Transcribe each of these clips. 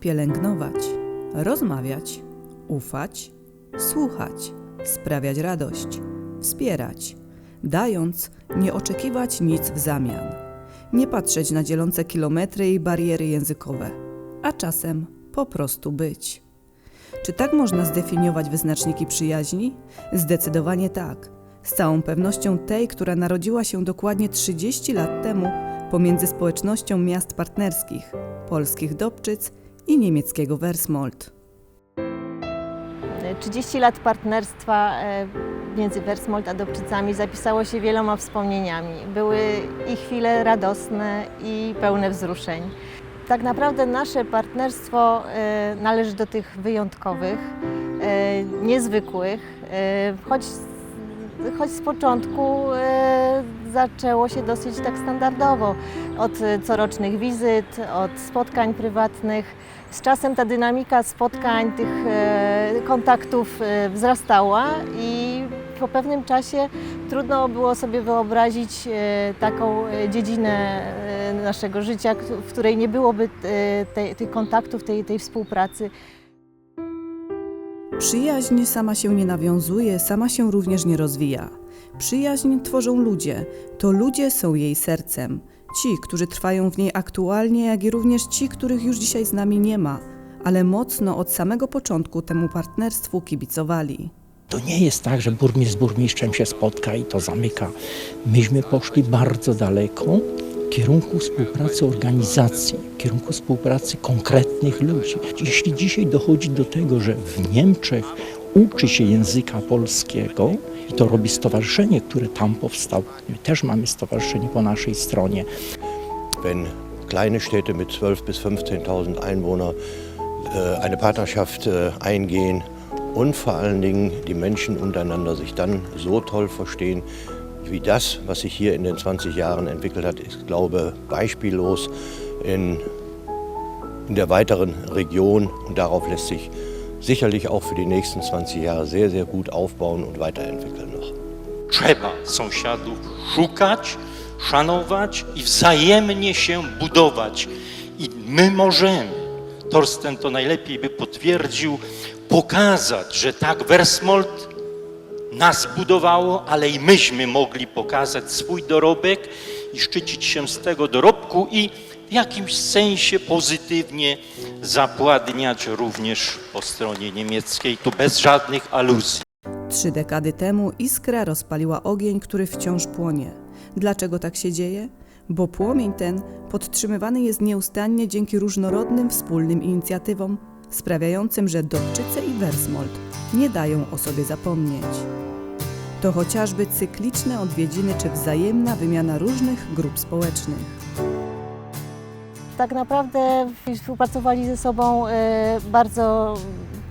pielęgnować, rozmawiać, ufać, słuchać, sprawiać radość, wspierać, dając, nie oczekiwać nic w zamian, nie patrzeć na dzielące kilometry i bariery językowe, a czasem po prostu być. Czy tak można zdefiniować wyznaczniki przyjaźni? Zdecydowanie tak. Z całą pewnością tej, która narodziła się dokładnie 30 lat temu pomiędzy społecznością miast partnerskich, polskich Dobczyc i niemieckiego Wersmold. 30 lat partnerstwa e, między Wersmold a Dobczycami zapisało się wieloma wspomnieniami. Były i chwile radosne i pełne wzruszeń. Tak naprawdę nasze partnerstwo e, należy do tych wyjątkowych, e, niezwykłych, choć, choć z początku zaczęło się dosyć tak standardowo. Od e, corocznych wizyt, od spotkań prywatnych. Z czasem ta dynamika spotkań, tych e, kontaktów e, wzrastała i po pewnym czasie trudno było sobie wyobrazić taką dziedzinę naszego życia, w której nie byłoby tych kontaktów, tej, tej współpracy. Przyjaźń sama się nie nawiązuje, sama się również nie rozwija. Przyjaźń tworzą ludzie, to ludzie są jej sercem. Ci, którzy trwają w niej aktualnie, jak i również ci, których już dzisiaj z nami nie ma, ale mocno od samego początku temu partnerstwu kibicowali. To nie jest tak, że burmistrz z burmistrzem się spotka i to zamyka. Myśmy poszli bardzo daleko kierunku współpracy organizacji, kierunku współpracy konkretnych ludzi. Jeśli dzisiaj dochodzi do tego, że w Niemczech uczy się języka polskiego i to robi stowarzyszenie, które tam powstało, my też mamy stowarzyszenie po naszej stronie, wenn kleine Städte mit 12.000 bis 15.000 Einwohnern äh, eine Partnerschaft äh, eingehen und vor allen Dingen die Menschen untereinander sich dann so toll verstehen, wie das, was sich hier in den 20 Jahren entwickelt hat, ist, glaube ich, beispiellos in, in der weiteren Region und darauf lässt sich sicherlich auch für die nächsten 20 Jahre sehr, sehr gut aufbauen und weiterentwickeln noch. Trzeba sąsiadów szukać, szanować i wzajemnie się budować. I my możemy, Torsten to najlepiej by potwierdził, pokazać, że tak Wersmold nas budowało, ale i myśmy mogli pokazać swój dorobek i szczycić się z tego dorobku i w jakimś sensie pozytywnie zapładniać również po stronie niemieckiej, tu bez żadnych aluzji. Trzy dekady temu iskra rozpaliła ogień, który wciąż płonie. Dlaczego tak się dzieje? Bo płomień ten podtrzymywany jest nieustannie dzięki różnorodnym wspólnym inicjatywom, sprawiającym, że Dobczyce i Wersmold nie dają o sobie zapomnieć. To chociażby cykliczne odwiedziny czy wzajemna wymiana różnych grup społecznych. Tak naprawdę współpracowali ze sobą e, bardzo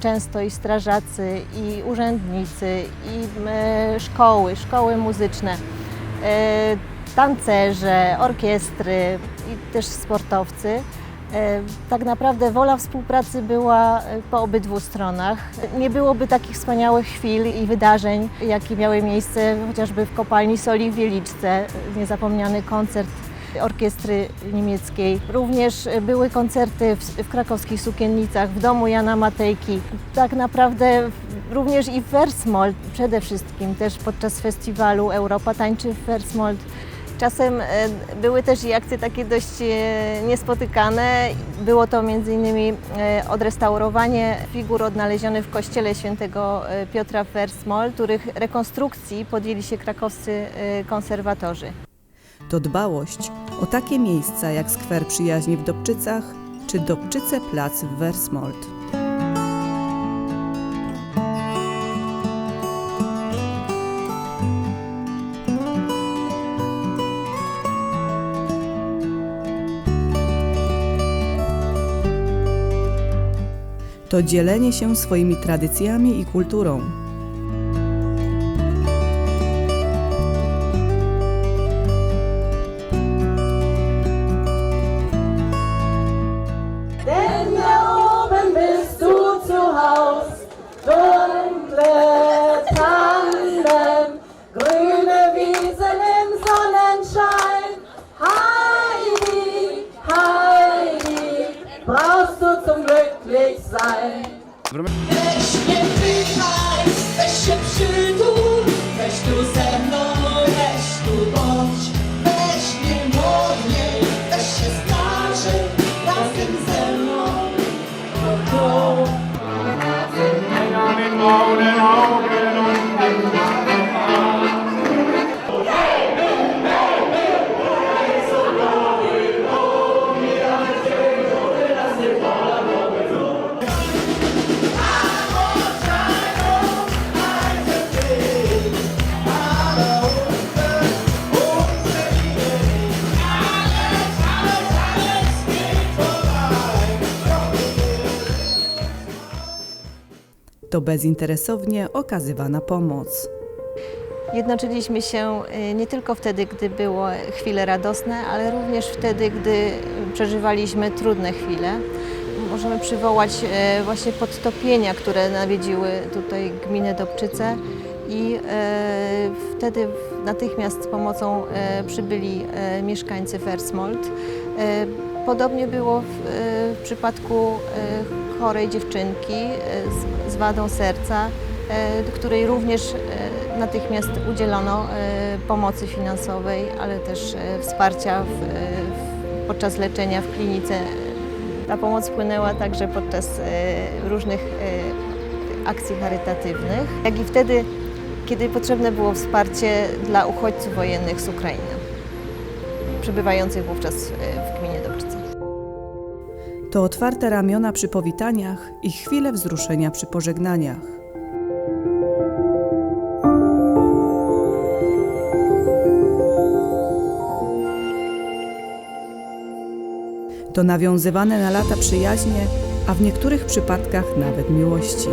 często i strażacy, i urzędnicy, i e, szkoły, szkoły muzyczne, e, tancerze, orkiestry i też sportowcy. Tak naprawdę wola współpracy była e, po obydwu stronach. Nie byłoby takich wspaniałych chwil i wydarzeń, jakie miały miejsce chociażby w kopalni soli w Wieliczce, niezapomniany koncert orkiestry niemieckiej. Również były koncerty w, w krakowskich sukiennicach, w domu Jana Matejki. Tak naprawdę również i w Versmold, przede wszystkim też podczas festiwalu Europa tańczy w Versmold. Czasem e, były też i akcje takie dość e, niespotykane. Było to m.in. e, odrestaurowanie figur odnalezionych w kościele świętego Piotra w Versmold, których rekonstrukcji podjęli się krakowscy konserwatorzy. To dbałość o takie miejsca jak Skwer Przyjaźni w Dobczycach czy Dobczyce Plac w Wersmold. To dzielenie się swoimi tradycjami i kulturą, Bezinteresownie okazywana pomoc. Jednoczyliśmy się y, nie tylko wtedy, gdy było chwile radosne, ale również wtedy, gdy y, przeżywaliśmy trudne chwile. Możemy przywołać e, właśnie podtopienia, które nawiedziły tutaj gminę Dobczyce i e, wtedy natychmiast z pomocą przybyli mieszkańcy Versmold. Podobnie było w, przypadku chorej dziewczynki e, z, z wadą serca, e, której również e, natychmiast udzielono pomocy finansowej, ale też wsparcia w, w, podczas leczenia w klinice. Ta pomoc płynęła także podczas różnych akcji charytatywnych, jak i wtedy, kiedy potrzebne było wsparcie dla uchodźców wojennych z Ukrainy, przebywających wówczas w gminie Dobczyce. To otwarte ramiona przy powitaniach i chwile wzruszenia przy pożegnaniach. To nawiązywane na lata przyjaźnie, a w niektórych przypadkach nawet miłości.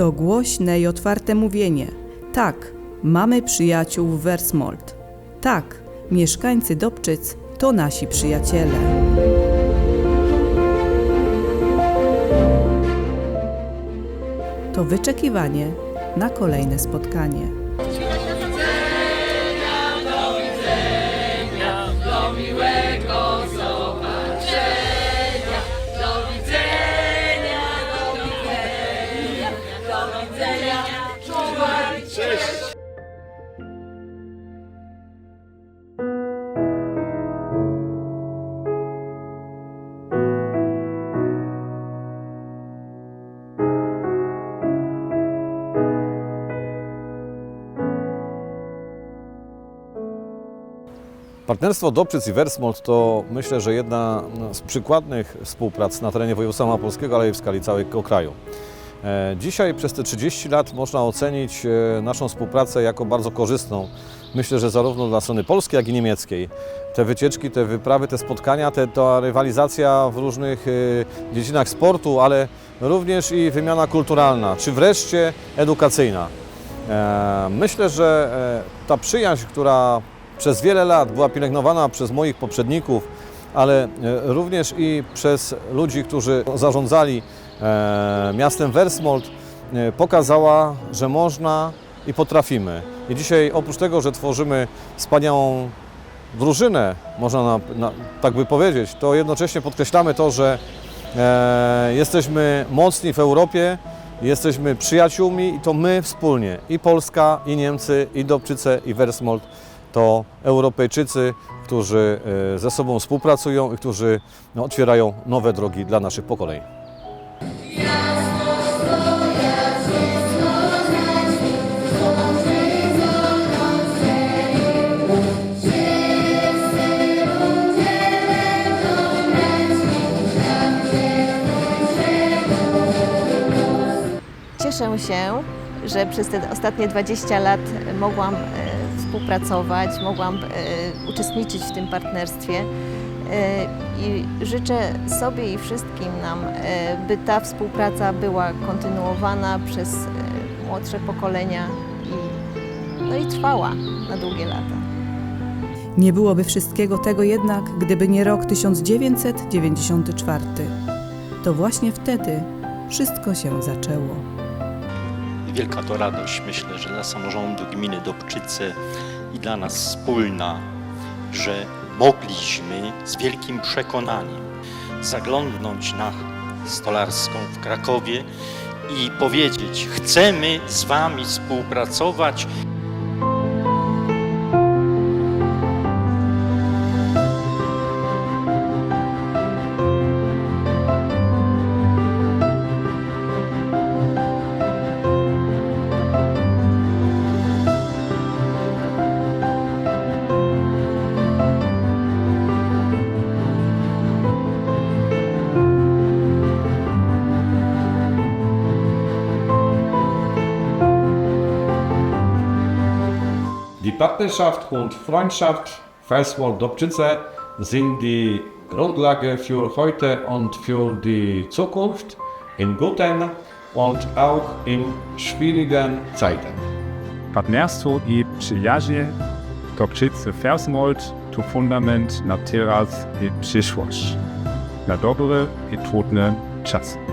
To głośne i otwarte mówienie. Tak, mamy przyjaciół w Wersmold. Tak, mieszkańcy Dobczyc to nasi przyjaciele. To wyczekiwanie na kolejne spotkanie. Partnerstwo Dobczyc i Wersmold to myślę, że jedna z przykładnych współprac na terenie województwa małopolskiego, ale i w skali całego kraju. E, Dzisiaj przez te 30 lat można ocenić e, naszą współpracę jako bardzo korzystną. Myślę, że zarówno dla strony polskiej, jak i niemieckiej. Te wycieczki, te wyprawy, te spotkania, te, ta rywalizacja w różnych e, dziedzinach sportu, ale również i wymiana kulturalna, czy wreszcie edukacyjna. Myślę, że ta przyjaźń, która przez wiele lat była pielęgnowana przez moich poprzedników, ale e, również i przez ludzi, którzy zarządzali e, miastem Wersmold, e, pokazała, że można i potrafimy. I dzisiaj oprócz tego, że tworzymy wspaniałą drużynę, można na, na, tak by powiedzieć, to jednocześnie podkreślamy to, że e, jesteśmy mocni w Europie, jesteśmy przyjaciółmi i to my wspólnie, i Polska, i Niemcy, i Dobczyce, i Wersmold, to Europejczycy, którzy e, ze sobą współpracują i którzy no, otwierają nowe drogi dla naszych pokoleń. Cieszę się, że przez te ostatnie 20 lat mogłam e, współpracować, mogłam e, uczestniczyć w tym partnerstwie e, i życzę sobie i wszystkim nam, e, by ta współpraca była kontynuowana przez młodsze pokolenia i, no i trwała na długie lata. Nie byłoby wszystkiego tego jednak, gdyby nie rok 1994. To właśnie wtedy wszystko się zaczęło. Wielka to radość, myślę, że dla samorządu gminy Dobczyce i dla nas wspólna, że mogliśmy z wielkim przekonaniem zaglądnąć na Stolarską w Krakowie i powiedzieć: Chcemy z Wami współpracować. Die Partnerschaft und Freundschaft Verswald Dobczyce sind die Grundlage für heute und für die Zukunft in guten und auch in schwierigen Zeiten. Partnerstwo i przyjaźnie Dobczycy Versmold to fundament na teraz i przyszłość. Na dobre i trudne czasy.